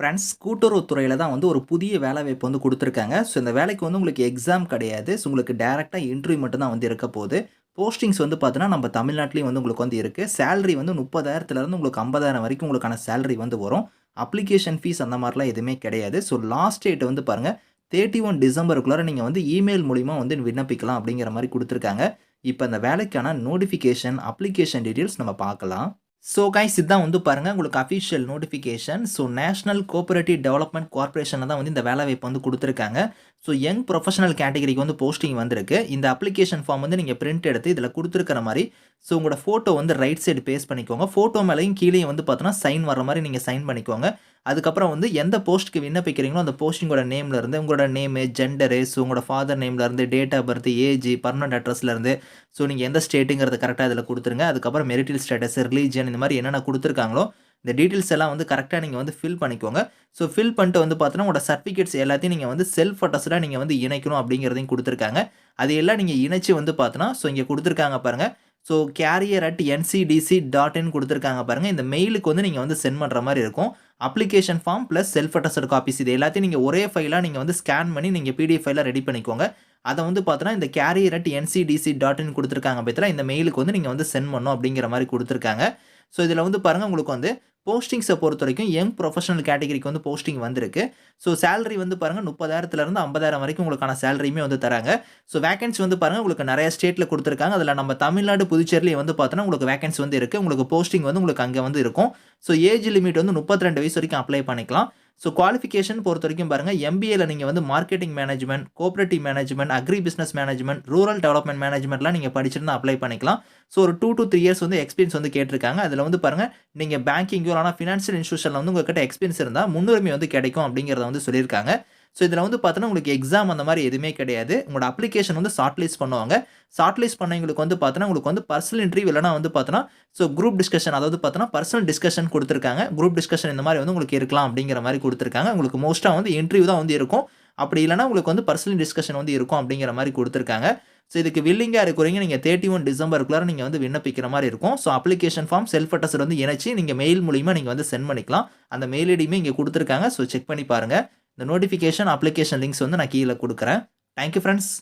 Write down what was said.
Friends கூட்டுறவு துறையில் தான் வந்து ஒரு புதிய வேலைவாய்ப்பு வந்து கொடுத்துருக்காங்க. ஸோ இந்த வேலைக்கு வந்து உங்களுக்கு எக்ஸாம் கிடையாது. ஸோ உங்களுக்கு டேரெக்டாக இன்டர்வியூ மட்டும் தான் வந்து இருக்க போகுது. போஸ்டிங்ஸ் வந்து பார்த்தீங்கன்னா நம்ம தமிழ்நாட்டிலையும் வந்து உங்களுக்கு வந்து இருக்குது சேலரி வந்து முப்பதாயிரத்துலேருந்து உங்களுக்கு ஐம்பதாயிரம் வரைக்கும் உங்களுக்கான சேலரி வந்து வரும். அப்ளிகேஷன் ஃபீஸ் அந்த மாதிரிலாம் எதுவுமே கிடையாது. ஸோ லாஸ்ட் டேட் வந்து பாருங்கள் தேர்ட்டி ஒன் டிசம்பருக்குள்ளார நீங்கள் வந்து இமெயில் மூலிமா வந்து விண்ணப்பிக்கலாம் அப்படிங்கிற மாதிரி கொடுத்துருக்காங்க. இப்போ அந்த வேலைக்கான நோட்டிஃபிகேஷன் அப்ளிகேஷன் டீட்டெயில்ஸ் நம்ம பார்க்கலாம். ஸோ கைஸ் இதுதான் வந்து பாருங்கள் உங்களுக்கு official notification so national cooperative development கார்பரேஷனில் தான் வந்து இந்த வேலை வாய்ப்பு வந்து கொடுத்துருக்காங்க. ஸோ யங் ப்ரொஃபஷனல் கேட்டகரிக்கு வந்து போஸ்டிங் வந்திருக்கு. இந்த அப்ளிகேஷன் ஃபார்ம் வந்து நீங்கள் பிரிண்ட் எடுத்து இதில் கொடுத்துருக்கிற மாதிரி ஸோ உங்களோட ஃபோட்டோ வந்து ரைட் சைடு பேஸ் பண்ணிக்கோங்க. ஃபோட்டோ மேலேயும் கீழேயும் வந்து பார்த்தோன்னா சைன் வர மாதிரி நீங்கள் சைன் பண்ணிக்கோங்க. அதுக்கப்புறம் வந்து எந்த போஸ்ட்டுக்கு விண்ணப்பிக்கிறீங்களோ அந்த போஸ்டிங்கோட நேம்ல இருந்து உங்களோட நேமு ஜெண்டரு ஸோ உங்களோட ஃபாதர் நேம்ல இருந்து date of birth age permanent அட்ரஸ்லேருந்து so நீங்கள் எந்த ஸ்டேட்டுங்கிறது கரெக்டாக இதில் கொடுத்துருங்க. அதுக்கப்புறம் மெரிட்டல் ஸ்டேட்டஸ் ரிலீஜன் இந்த மாதிரி என்னென்ன கொடுத்துருக்காங்களோ இந்த டீட்டெயில்ஸ் எல்லாம் வந்து கரெக்டாக நீங்கள் வந்து ஃபில் பண்ணிக்கோங்க. ஸோ ஃபில் பண்ணிட்டு வந்து பார்த்தோன்னா உங்களோட சர்டிஃபிகேட்ஸ் எல்லாத்தையும் நீங்கள் வந்து செல்ஃப் அட்டஸ்டாக நீங்கள் வந்து இணைக்கணும் அப்படிங்கிறதையும் கொடுத்துருக்காங்க. அது எல்லாம் நீங்கள் இணைச்சி வந்து பார்த்தோன்னா ஸோ இங்கே கொடுத்துருக்காங்க பாருங்கள் so career at NCDC dot in கொடுத்துருக்காங்க பாருங்கள் இந்த மெயிலுக்கு வந்து நீங்கள் வந்து சென்ட் பண்ணுற மாதிரி இருக்கும். Application form plus self attested copies இது எல்லாத்தையும் நீங்கள் ஒரே ஃபைலாக நீங்கள் வந்து ஸ்கேன் பண்ணி நீங்கள் பிடிஎஃப் ஃபைலாக ரெடி பண்ணிக்கோங்க. அதை வந்து பார்த்தோன்னா இந்த career at NCDC dot in கொடுத்துருக்காங்க பத்திரா இந்த மெயிலுக்கு வந்து நீங்கள் வந்து சென்ட் பண்ணணும் அப்படிங்கிற மாதிரி கொடுத்துருக்காங்க. ஸோ இதில் வந்து பாருங்கள் உங்களுக்கு வந்து போஸ்டிங்ஸை பொறுத்த வரைக்கும் யங் ப்ரொஃபஷனல் கேட்டகரிக்கு வந்து போஸ்டிங் வந்திருக்கு. ஸோ சேலரி வந்து பாருங்கள் முப்பதாயிரத்துலேருந்து ஐம்பதாயிரம் வரைக்கும் உங்களுக்கான சேலரியுமே வந்து தராங்க. ஸோ வேகன்சி வந்து பாருங்கள் உங்களுக்கு நிறைய ஸ்டேட்டில் கொடுத்துருக்காங்க. அதில் நம்ம தமிழ்நாடு புதுச்சேரியில் வந்து பார்த்தோன்னா உங்களுக்கு வேகன்சி வந்து இருக்குது உங்களுக்கு போஸ்டிங் வந்து உங்களுக்கு அங்கே வந்து இருக்கும். ஸோ ஏஜ் லிமிட் வந்து முப்பத்தி ரெண்டு வயசு வரைக்கும் அப்ளை பண்ணிக்கலாம். ஸோ குவாலிஃபிகேஷன் பொறுத்த வரைக்கும் பாருங்கள் எம்பிஏல நீங்கள் வந்து marketing management cooperative management agri business management rural development மேனேஜ்மெண்ட்லாம் நீங்கள் படிச்சிருந்தா அப்ளை பண்ணிக்கலாம். ஸோ ஒரு டூ டு த்ரீ இயர்ஸ் வந்து எக்ஸ்பீரியன்ஸ் வந்து கேட்டிருக்காங்க. அதில் வந்து பாருங்கள் நீங்கள் பேங்கிங்கோ ஆனால் ஃபினான்ஷியல் இன்ஸ்டியூஷனில் வந்து உங்கள்கிட்ட எக்ஸ்பீரியன்ஸ் இருந்தால் முன்னுரிமை வந்து கிடைக்கும் அப்படிங்கிறத வந்து சொல்லியிருக்காங்க. ஸோ இதில் வந்து பார்த்தோன்னா உங்களுக்கு எக்ஸாம் அந்த மாதிரி எதுவுமே கிடையாது. உங்களோட அப்ளிகேஷன் வந்து ஷார்ட் லிஸ்ட் பண்ணுவாங்க. ஷார்ட் லிஸ்ட் பண்ணவங்களுக்கு வந்து பார்த்தோன்னா உங்களுக்கு வந்து பர்சனல் இன்டர்வியூ இல்லைனா வந்து பார்த்தோன்னா ஸோ குரூப் டிஸ்கஷன் அதாவது பார்த்தோன்னா பர்சனல் டிஸ்கஷன் கொடுத்துருக்காங்க. குரூப் டிஸ்கஷன் இந்த மாதிரி வந்து உங்களுக்கு இருக்கலாம் அப்படிங்கிற மாதிரி கொடுத்துருக்காங்க. உங்களுக்கு மோஸ்ட்டாக வந்து இன்டர்வியூ தான் வந்து இருக்கும். அப்படி இல்லைனா உங்களுக்கு வந்து பர்சனல் டிஸ்கஷன் வந்து இருக்கும் அப்படிங்கிற மாதிரி கொடுத்துருக்காங்க. ஸோ இதுக்கு வில்லிங்காக இருக்கிறீங்க நீங்கள் தேர்ட்டி ஒன் டிசம்பருக்குள்ளார நீங்கள் வந்து விண்ணப்பிக்கிற மாதிரி இருக்கும். So application form self attest வந்து இணைச்சி நீங்கள் மெயில் மூலிமா நீங்கள் வந்து சென்ட் பண்ணிக்கலாம். அந்த மெயில் ஐடியுமே இங்கே கொடுத்துருக்காங்க. ஸோ செக் பண்ணி பாருங்கள் இந்த நோட்டிஃபிகேஷன் அப்ளிகேஷன் லிங்க்ஸ் வந்து நான் கீழே கொடுக்குறேன். Thank you friends